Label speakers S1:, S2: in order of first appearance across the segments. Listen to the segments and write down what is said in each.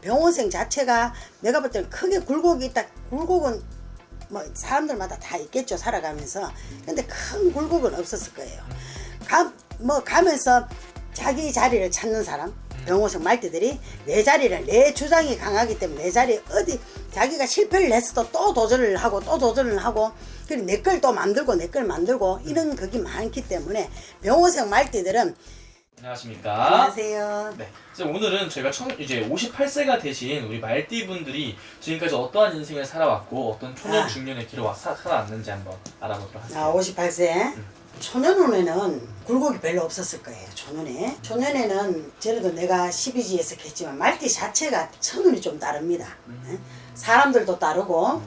S1: 병원생 자체가 내가 볼 때는 크게 굴곡이 있다. 굴곡은 뭐 사람들마다 다 있겠죠 살아가면서. 근데 큰 굴곡은 없었을 거예요. 가, 뭐 가면서 자기 자리를 찾는 사람. 병호성 말띠들이 내 자리를 내 주장이 강하기 때문에 내 자리 어디 자기가 실패를 했어도 또 도전을 하고 또 도전을 하고 그리고 내 걸 또 만들고 내 걸 만들고 이런 그게 많기 때문에 병호성 말띠들은
S2: 안녕하십니까?
S1: 안녕하세요.
S2: 네. 이제 오늘은 저희가 청, 이제 58세가 되신 우리 말띠 분들이 지금까지 어떠한 인생을 살아왔고 어떤 초년
S1: 아.
S2: 중년의 길을 와- 사- 살아왔는지 한번 알아보도록
S1: 아,
S2: 하겠습니다.
S1: 58세. 초년운에는 굴곡이 별로 없었을 거예요. 초년에. 초년에는 저래도 내가 12지에서 했지만 말띠 자체가 천운이 좀 다릅니다. 예? 사람들도 다르고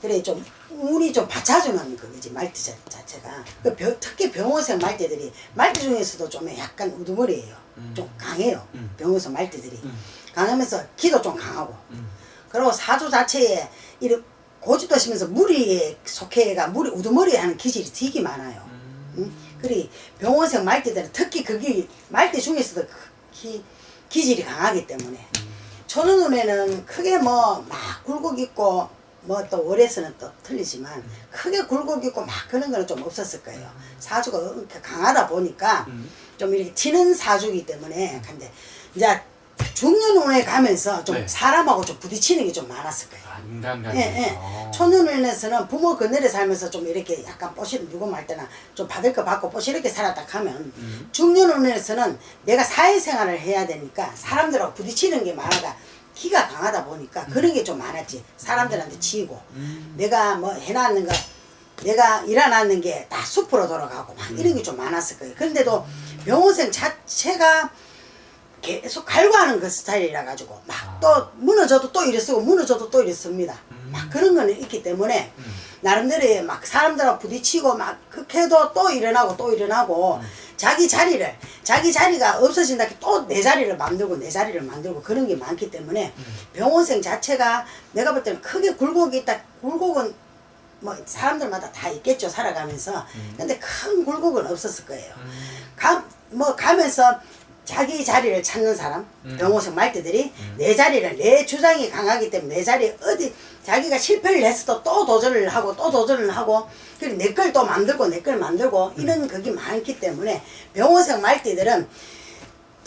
S1: 그래 좀 운이 좀 받쳐주는 그거지 말띠 자, 자체가. 그 병- 특히 병호생 말띠들이 말띠 중에서도 좀 약간 우두머리예요. 좀 강해요.
S2: 음.
S1: 병호생 말띠들이
S2: 음.
S1: 강하면서 기도 좀 강하고.
S2: 음.
S1: 그리고 사주 자체에 이렇게 고집도 하시면서 무리에 속해가 무리 우두머리 하는 기질이 되게 많아요.
S2: 음.
S1: 응? 그리 병원생 말띠들은 특히 그게 말띠 중에서도 그 기, 기질이 강하기 때문에 초년운에는 크게 뭐 막 굴곡 있고 뭐또 월에서는 또 틀리지만 크게 굴곡 있고 막 그런 거는 좀 없었을 거예요. 사주가 이렇게 강하다 보니까
S2: 음.
S1: 좀 이렇게 튀는 사주기 때문에 근데 이제 중년운에 가면서 좀
S2: 네.
S1: 사람하고 좀 부딪히는 게 좀 많았을 거예요.
S2: 아, 인간관계.
S1: 예, 예.
S2: 어.
S1: 초년운에서는 부모 그늘에 살면서 좀 이렇게 약간 뽀실 누구 말 때나 좀 받을 거 받고 뽀시렇게 살았다 하면
S2: 음.
S1: 중년운에서는 내가 사회생활을 해야 되니까 사람들하고 부딪히는 게 많아가 기가 강하다 보니까 그런 게 좀 많았지. 사람들한테 치이고.
S2: 음.
S1: 내가 뭐 해놨는 거 내가 일어났는 게 다 숲으로 돌아가고 막 이런 게 좀 많았을 거예요. 그런데도 병호생 자체가 계속 갈구하는 그 스타일이라 가지고 막 또 무너져도 또 이래 쓰고 무너져도 또 이래 씁니다. 막 그런 거는 있기 때문에
S2: 음.
S1: 나름대로 막 사람들하고 부딪히고 막 그렇게도 또 일어나고 또 일어나고 자기 자리를 자기 자리가 없어진다 또 내 자리를 만들고 내 자리를 만들고 그런 게 많기 때문에 병원생 자체가 내가 볼 때는 크게 굴곡이 있다 굴곡은 뭐 사람들마다 다 있겠죠 살아가면서. 근데 큰 굴곡은 없었을 거예요. 가, 뭐 가면서 자기 자리를 찾는 사람, 병호생 말띠들이 내 자리를, 내 주장이 강하기 때문에 내 자리 어디 자기가 실패를 했어도 또 도전을 하고 또 도전을 하고 그리고 내 걸 또 만들고 내 걸 만들고 이런 그게 많기 때문에 병호생 말띠들은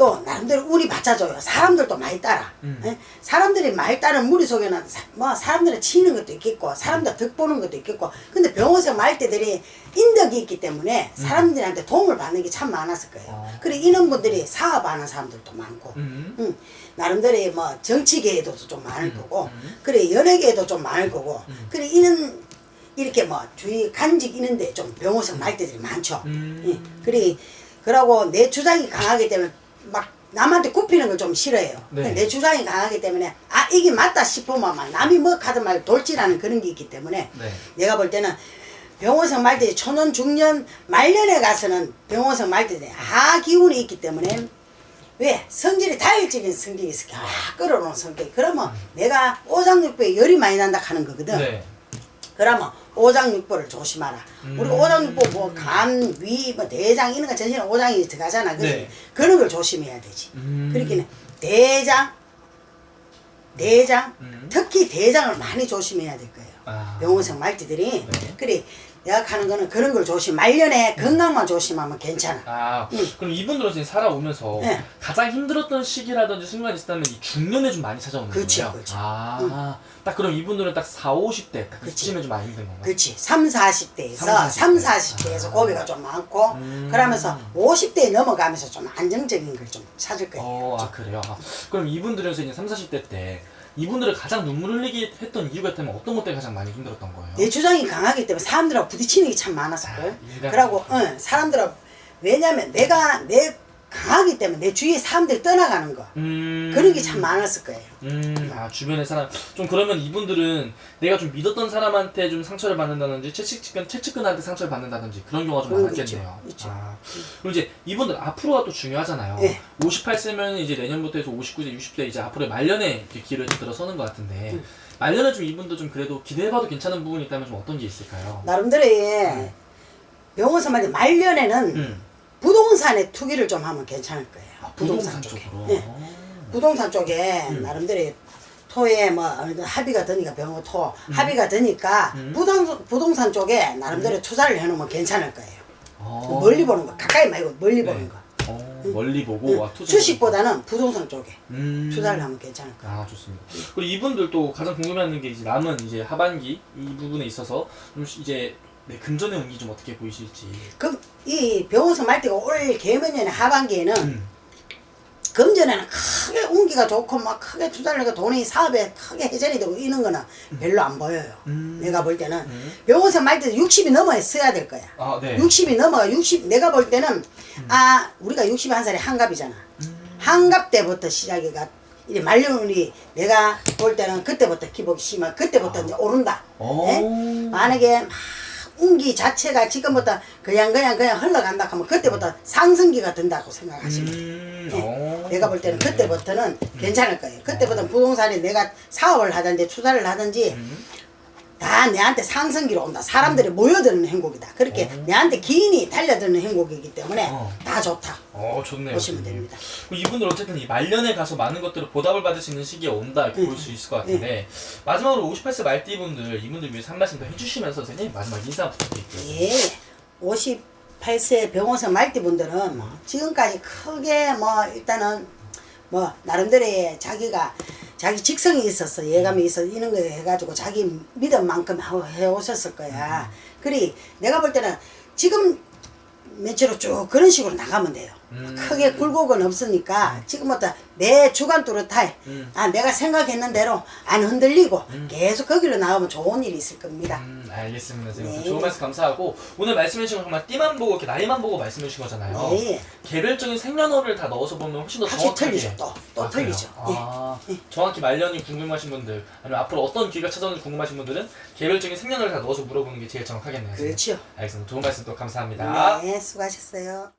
S1: 또 나름대로 운이 받쳐줘요. 사람들도 많이 따라.
S2: 음.
S1: 예? 사람들이 많이 따른 무리 속에는 사, 뭐 사람들은 치는 것도 있겠고 사람들 득 보는 것도 있겠고 근데 병원생 말때들이 인덕이 있기 때문에 사람들한테 도움을 받는 게 참 많았을 거예요.
S2: 어.
S1: 그래 이런 분들이 사업하는 사람들도 많고
S2: 음.
S1: 응. 나름대로 뭐 정치계에도 좀 많을 거고
S2: 음.
S1: 그래 연예계에도 좀 많을 거고 그래 이런 이렇게 뭐 주위 간직 있는데 좀 병호성 말때들이 많죠.
S2: 음.
S1: 예. 그래 그러고 내 주장이 강하기 때문에 막 남한테 굽히는 걸 좀 싫어해요.
S2: 네.
S1: 내 주장이 강하기 때문에 아 이게 맞다 싶으면 막 남이 뭐 가든 말 돌지라는 그런 게 있기 때문에
S2: 네.
S1: 내가 볼 때는 병원성 말들이 초년 중년 말년에 가서는 병원성 말들이 아 기운이 있기 때문에 왜 성질이 다혈적인 성격이 있어 아 끌어오는 성격 그러면 내가 오장육부에 열이 많이 난다 하는 거거든
S2: 네.
S1: 그러면 오장육부를 조심하라.
S2: 음.
S1: 우리 오장육부 뭐 간, 위, 뭐 대장 이런 거 전신에 오장이 들어가잖아. 그지?
S2: 네.
S1: 그런 걸 조심해야 되지.
S2: 음.
S1: 그렇기는 대장, 대장,
S2: 음.
S1: 특히 대장을 많이 조심해야 될 거예요.
S2: 아.
S1: 병원생 말띠들이
S2: 네.
S1: 그래 내가 하는 거는 그런 걸 조심. 말년에 건강만 조심하면 괜찮아.
S2: 아,
S1: 응.
S2: 그럼 이분들은 지금 살아오면서
S1: 네.
S2: 가장 힘들었던 시기라든지 순간이 있었다면 이 중년에 좀 많이 찾아오는
S1: 그렇죠,
S2: 거예요?
S1: 그렇죠.
S2: 아, 딱 그럼 이분들은 딱 4, 50대 딱
S1: 그렇지.
S2: 그쯤에 좀 많이 힘든 건가요?
S1: 그렇지. 3, 40대에서
S2: 3,
S1: 3,
S2: 40
S1: 40대 에서
S2: 아.
S1: 고비가 좀 많고
S2: 음.
S1: 그러면서 50대 넘어가면서 좀 안정적인 걸 좀 찾을 거예요.
S2: 어, 아 그래요. 아, 그럼 이분들은 이제 3, 40대 때 이분들을 가장 눈물 흘리게 했던 이유가 있다면 어떤 것 때문에 가장 많이 힘들었던 거예요?
S1: 내 주장이 강하기 때문에 사람들하고 부딪히는 게 참 많았을걸.
S2: 아, 인간
S1: 그러고
S2: 관계.
S1: 응, 사람들하고 왜냐면 내가 내 강하기 때문에 내 주위에 사람들이 떠나가는 거
S2: 음.
S1: 그런 게 참 많았을 거예요.
S2: 음, 아 주변의 사람 좀 그러면 이분들은 내가 좀 믿었던 사람한테 좀 상처를 받는다든지 채찍근 채찍근한테 상처를 받는다든지 그런 경우가 좀
S1: 그런 거
S2: 많았겠네요.
S1: 있죠. 있죠.
S2: 아, 그리고 이제 이분들 앞으로가 또 중요하잖아요.
S1: 네.
S2: 58세면 이제 내년부터 해서 59세, 60세 이제 앞으로 말년에 좀 들어서는 것 같은데
S1: 음.
S2: 말년에 좀 이분도 좀 그래도 기대해봐도 괜찮은 부분이 있다면 좀 어떤 게 있을까요?
S1: 나름대로 의 병원서 말이 말년에는
S2: 음.
S1: 부동산에 투기를 좀 하면 괜찮을 거예요.
S2: 아, 부동산,
S1: 쪽에.
S2: 쪽으로.
S1: 예.
S2: 어.
S1: 부동산 쪽에
S2: 음.
S1: 나름대로 토에 뭐 어느 정도 합의가 되니까 병원 토 합의가 되니까
S2: 음.
S1: 부동, 부동산 쪽에 나름대로 투자를 해놓으면 괜찮을 거예요.
S2: 어.
S1: 멀리 보는 거 가까이 말고 멀리 보는
S2: 네.
S1: 거.
S2: 어, 멀리 보고
S1: 응.
S2: 와, 투자.
S1: 주식보다는 부동산 쪽에
S2: 음.
S1: 투자를 하면 괜찮을 거예요.
S2: 아 좋습니다. 그리고 이분들도 가장 궁금해하는 게 이제 남은 이제 하반기 이 부분에 있어서 좀 이제 네, 금전의 운기 좀 어떻게 보이실지.
S1: 그럼 이 병원서 말띠가 올 개면년 하반기에는
S2: 음.
S1: 금전에는 크게 운기가 좋고 막 크게 투자를 하고 돈이 사업에 크게 회전이 되고 이런 거는 별로 안 보여요.
S2: 음.
S1: 내가 볼 때는
S2: 음.
S1: 병원서 말때 60이 넘어야 써야 될 거야.
S2: 아 네.
S1: 60이 넘어가 60 내가 볼 때는 아 우리가 61살에 한갑이잖아. 한갑 때부터 시작이가 이 말년운이 내가 볼 때는 그때부터 기복이 심하 그때부터 이제 오른다.
S2: 오.
S1: 예? 만약에 막 운기 자체가 지금부터 그냥 그냥 그냥 흘러간다 하면 그때부터 상승기가 된다고 생각하시면 돼요.
S2: 음.
S1: 예.
S2: 오.
S1: 내가 볼 때는
S2: 네.
S1: 그때부터는 괜찮을 거예요. 그때부터는 부동산에 내가 사업을 하든지 투자를 하든지
S2: 음.
S1: 다 내한테 상승기로 온다. 사람들이 모여드는 행복이다. 그렇게
S2: 어.
S1: 내한테 기인이 달려드는 행복이기 때문에
S2: 어.
S1: 다 좋다.
S2: 어 좋네요.
S1: 보시면. 됩니다.
S2: 이분들 어쨌든 이 말년에 가서 많은 것들을 보답을 받을 수 있는 시기에 온다 이렇게
S1: 응.
S2: 볼수 있을 것 같은데 마지막으로 58세 말띠 분들 이분들 위해서 한 말씀 더 해주시면서 선생님 마지막 인사 부탁드릴게요.
S1: 예. 58세 병원생 말띠분들은 뭐 지금까지 크게 뭐 일단은 뭐 나름대로의 자기가 자기 직성이 있었어 예감이 있어 이런 거 해가지고 자기 믿음 만큼 해 오셨을 거야. 그리 내가 볼 때는 지금 며칠 쭉 그런 식으로 나가면 돼요.
S2: 음.
S1: 크게 굴곡은 없으니까 지금부터 내 주관 뚜렷하게
S2: 음.
S1: 아 내가 생각했는 대로 안 흔들리고 계속 거기로 나가면 좋은 일이 있을 겁니다.
S2: 음, 알겠습니다. 선생님.
S1: 네.
S2: 좋은 말씀 감사하고 오늘 말씀해 주신 건 정말 띠만 보고 이렇게 나이만 보고 말씀해 주신 거잖아요.
S1: 네.
S2: 개별적인 생년월일을 다 넣어서 보면 훨씬 더
S1: 확실히
S2: 정확하게
S1: 틀리죠. 또, 또
S2: 아,
S1: 틀리죠. 예.
S2: 아, 정확히 말년이 궁금하신 분들 아니면 앞으로 어떤 기회가 찾아오는지 궁금하신 분들은 개별적인 생년월일 다 넣어서 물어보는 게 제일 정확하겠네요. 선생님.
S1: 그렇죠.
S2: 알겠습니다. 좋은 말씀 또 감사합니다.
S1: 네, 수고하셨어요.